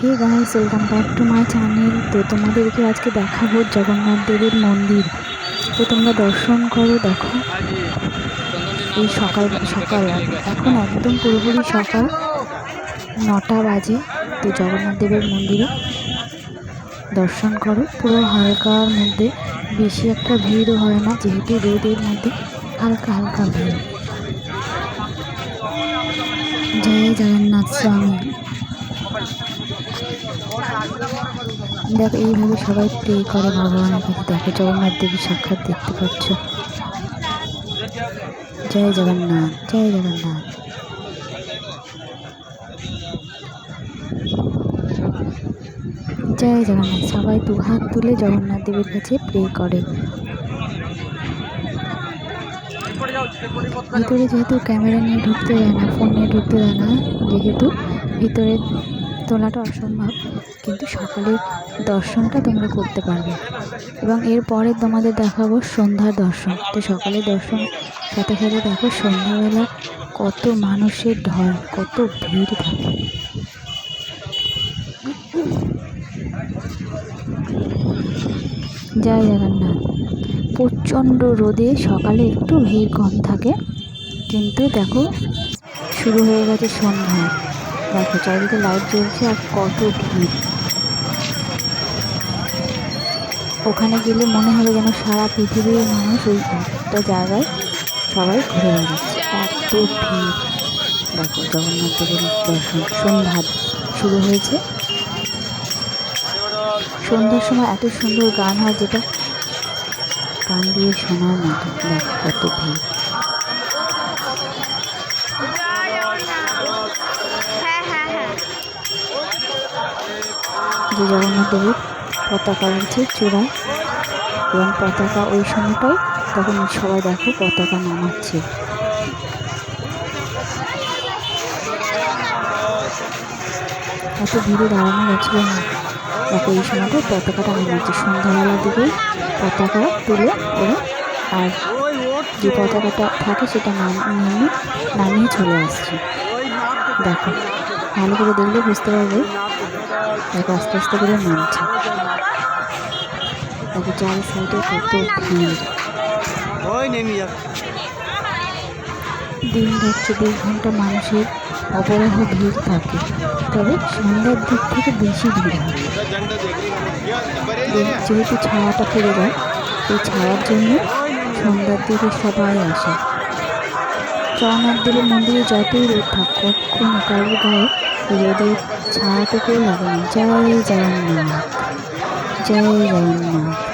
Hey guys, welcome back to my channel. তো তোমাদেরকে আজকে দেখাবো জগন্নাথ দেবের মন্দির। তো তোমরা দর্শন করো, দেখো। এই সকাল সকাল, এখন একদম পুরোপুরি সকাল নটা বাজে। তো জগন্নাথ দেবের মন্দিরে দর্শন করো। পুরো হালকার মধ্যে বেশি একটা ভিড়ও হয় না, যেহেতু রোদের মধ্যে হালকা হালকা ভিড়। জয় জগন্নাথ স্বামী। দেখো, এইভাবে সবাই প্রে করে ভগবানের কাছে। দেখো, জগন্নাথ দেবী সাক্ষাৎ দেখতে পাচ্ছ। জয় জগন্নাথ জয় জগন্নাথ। জয় জগন্নাথ। সবাই দু হাত তুলে জগন্নাথ দেবের কাছে প্রে করে। ভিতরে যেহেতু ক্যামেরা নিয়ে ঢুকতে দেয় না ফোন নিয়ে ঢুকতে দেয় না, যেহেতু ভিতরে তোলাটা অসম্ভব, কিন্তু সকালের দর্শনটা তোমরা করতে পারবে। এবং এরপরে তোমাদের দেখাবো সন্ধ্যার দর্শন। তো সকালের দর্শন, সাথে সাথে দেখো সন্ধ্যাবেলা কত মানুষের ঢল, কত ভিড় থাকে। জয় জগন্নাথ। প্রচণ্ড রোদে সকালে একটু ভিড় কম থাকে, কিন্তু দেখো শুরু হয়ে গেছে সন্ধ্যা। দেখো, চারিদিকে লাইট জ্বলছে আর কত ভিড়। ওখানে গেলে মনে হবে যেন সারা পৃথিবীর মানুষ ওই একটা জায়গায় সবাই ঘুরে বেড়াচ্ছে। এত ভিড়। দেখো, জগন্নাথ দেবের দর্শন। সন্ধ্যা শুরু হয়েছে। সন্ধ্যার সময় এত সুন্দর গান হয় যেটা কান দিয়ে শোনার মতো। দেখো, কত ভিড়। যে জগন্নাথ দেবের পতাকা রয়েছে চূড়ায় এবং পতাকা ওই সময়টাই তখন সবাই দেখো পতাকা নামাচ্ছে। এত ভিড়ে দাঁড়ানো যাচ্ছিল না। দেখো এই সময়টায় পতাকাটা নামাচ্ছে। সন্ধ্যাবেলার দিকে পতাকা তুলে ওরা আর যে পতাকাটা থাকে সেটা নেমে নামিয়ে চলে আসছে। দেখো। ভালো করে দেখলে বুঝতে পারবে। দেখো আস্তে আস্তে করে নামছে। দেখো চার সাইডে কত ভিড়। দিন রাত চব্বিশ ঘণ্টা মানুষের অপরাহ ভিড় থাকে। তবে সন্ধ্যার দিক থেকে বেশি ভিড় হয়। যেহেতু ছায়াটা পড়ে যায় সেই ছায়ার জন্য সন্ধ্যার দিকে সবাই আসে। জগন্নাথ দেবের মন্দিরে যতই রোদ থাক কখনো কারোর গায়ে রোদের ছায়াটুকুও লাগে না জয় জগন্নাথ জয় জগন্নাথ।